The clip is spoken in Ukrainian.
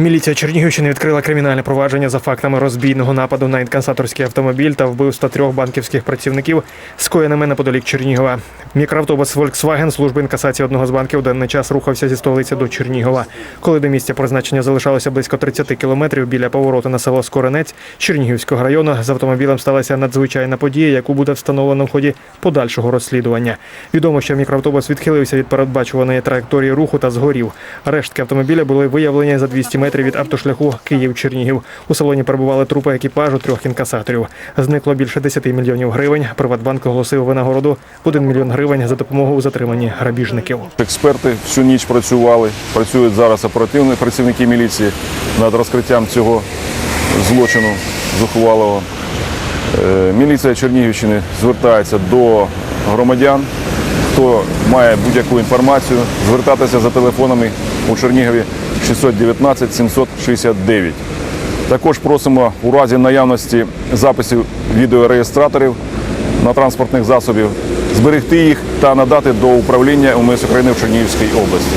Міліція Чернігівщини відкрила кримінальне провадження за фактами розбійного нападу на інкасаторський автомобіль та вбивства трьох банківських працівників, скоєними неподалік Чернігова. Мікроавтобус Volkswagen служби інкасації одного з банків у денний час рухався зі столиці до Чернігова. Коли до місця призначення залишалося близько 30 кілометрів біля повороту на село Скоренець Чернігівського району, з автомобілем сталася надзвичайна подія, яку буде встановлено в ході подальшого розслідування. Відомо, що мікроавтобус відхилився від передбачуваної траєкторії руху та згорів. Рештки автомобіля були виявлені за 200 метрів від автошляху Київ-Чернігів. У салоні перебували трупи екіпажу трьох інкасаторів. Зникло більше 10 мільйонів гривень. Приватбанк оголосив винагороду в 1 мільйон гривень за допомогу у затриманні грабіжників. Експерти всю ніч працювали. Працюють зараз оперативні працівники міліції над розкриттям цього злочину зухвалого. Е, Міліція Чернігівщини звертається до громадян, хто має будь-яку інформацію, звертатися за телефонами у Чернігові 619 769. Також просимо у разі наявності записів відеореєстраторів на транспортних засобів зберегти їх та надати до управління УМС України в Чернігівській області.